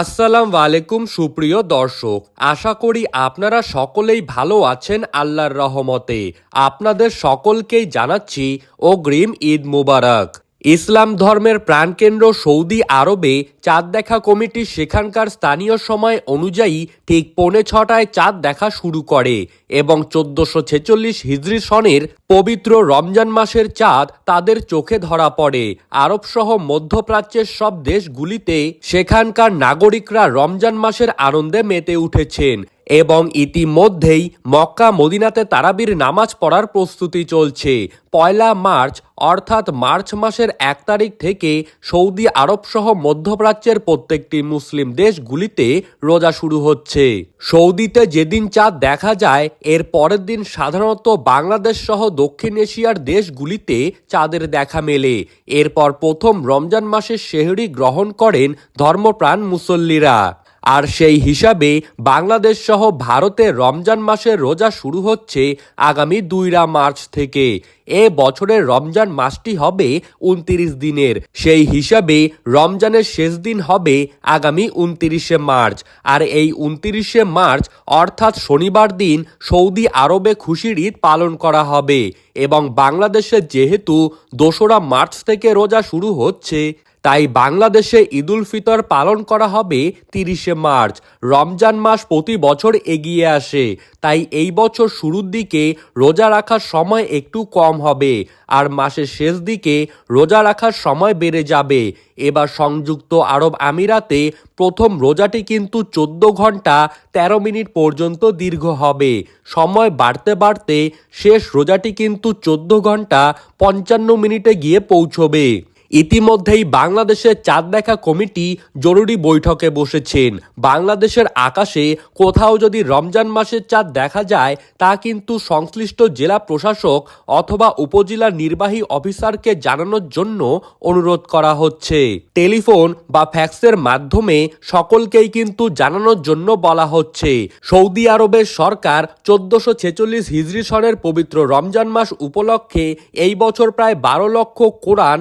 আসসালাম আলাইকুম সুপ্রিয় দর্শক, আশা করি আপনারা সকলেই ভালো আছেন আল্লাহর রহমতে। আপনাদের সকলকেই জানাচ্ছি অগ্রিম ঈদ মুবারক। ইসলাম ধর্মের প্রাণকেন্দ্র সৌদি আরবে চাঁদ দেখা কমিটি সেখানকার স্থানীয় সময় অনুযায়ী ঠিক পৌনে ছটায় চাঁদ দেখা শুরু করে এবং চোদ্দশো ছেচল্লিশ হিজরি সনের পবিত্র রমজান মাসের চাঁদ তাদের চোখে ধরা পড়ে। আরব সহ মধ্যপ্রাচ্যের সব দেশগুলিতে সেখানকার নাগরিকরা রমজান মাসের আনন্দে মেতে উঠেছেন। এবং ইতিমধ্যেই মক্কা মদিনাতে তারাবির নামাজ পড়ার প্রস্তুতি চলছে। পয়লা মার্চ, অর্থাৎ মার্চ মাসের এক তারিখ থেকে সৌদি আরব সহ মধ্যপ্রাচ্যের প্রত্যেকটি মুসলিম দেশগুলিতে রোজা শুরু হচ্ছে। সৌদিতে যেদিন চাঁদ দেখা যায়, এর পরের দিন সাধারণত বাংলাদেশ সহ দক্ষিণ এশিয়ার দেশগুলিতে চাঁদের দেখা মেলে। এরপর প্রথম রমজান মাসের সেহরি গ্রহণ করেন ধর্মপ্রাণ মুসল্লিরা। আর সেই হিসাবে বাংলাদেশ সহ ভারতে রমজান মাসের রোজা শুরু হচ্ছে আগামী দুইরা মার্চ থেকে। এ বছরের রমজান মাসটি হবে উনতিরিশ দিনের। সেই হিসাবে রমজানের শেষ দিন হবে আগামী উনতিরিশে মার্চ। আর এই উনতিরিশে মার্চ, অর্থাৎ শনিবার দিন, সৌদি আরবে খুশির ঈদ পালন করা হবে। এবং বাংলাদেশে যেহেতু দোসরা মার্চ থেকে রোজা শুরু হচ্ছে তাই বাংলাদেশে ঈদুল ফিতর পালন করা হবে তিরিশে মার্চ। রমজান মাস প্রতি বছর এগিয়ে আসে। তাই এই বছর শুরুর দিকে রোজা রাখার সময় একটু কম হবে। আর মাসের শেষ দিকে রোজা রাখার সময় বেড়ে যাবে। এবার সংযুক্ত আরব আমিরাতে প্রথম রোজাটি কিন্তু চোদ্দ ঘণ্টা ১৩ মিনিট পর্যন্ত দীর্ঘ হবে। সময় বাড়তে বাড়তে শেষ রোজাটি কিন্তু চোদ্দ ঘণ্টা পঞ্চান্ন মিনিটে গিয়ে পৌঁছবে। ইতিমধ্যেই বাংলাদেশের চাঁদ দেখা কমিটি জরুরি বৈঠকে বসেছেন। বাংলাদেশের আকাশে কোথাও যদি রমজান মাসের চাঁদ দেখা যায়, তা কিন্তু সংশ্লিষ্ট জেলা প্রশাসক অথবা উপজেলা নির্বাহী অফিসারকে জানানোর জন্য অনুরোধ করা হচ্ছে। টেলিফোন বা ফ্যাক্সের মাধ্যমে সকলকেই কিন্তু জানানোর জন্য বলা হচ্ছে, সৌদি আরবের সরকার চোদ্দশো ছেচল্লিশ হিজরি সনের পবিত্র রমজান মাস উপলক্ষে এই বছর প্রায় বারো লক্ষ কোরআন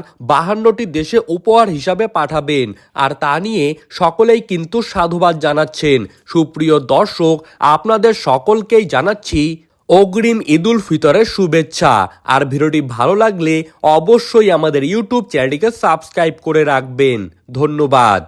বাহান্নটি দেশে উপহার হিসাবে পাঠাবেন। আর তা নিয়ে সকলেই কিন্তু সাধুবাদ জানাচ্ছেন। সুপ্রিয় দর্শক, আপনাদের সকলকেই জানাচ্ছি অগ্রিম ঈদুল ফিতরের শুভেচ্ছা। আর ভিডিওটি ভালো লাগলে অবশ্যই আমাদের ইউটিউব চ্যানেলটিকে সাবস্ক্রাইব করে রাখবেন। ধন্যবাদ।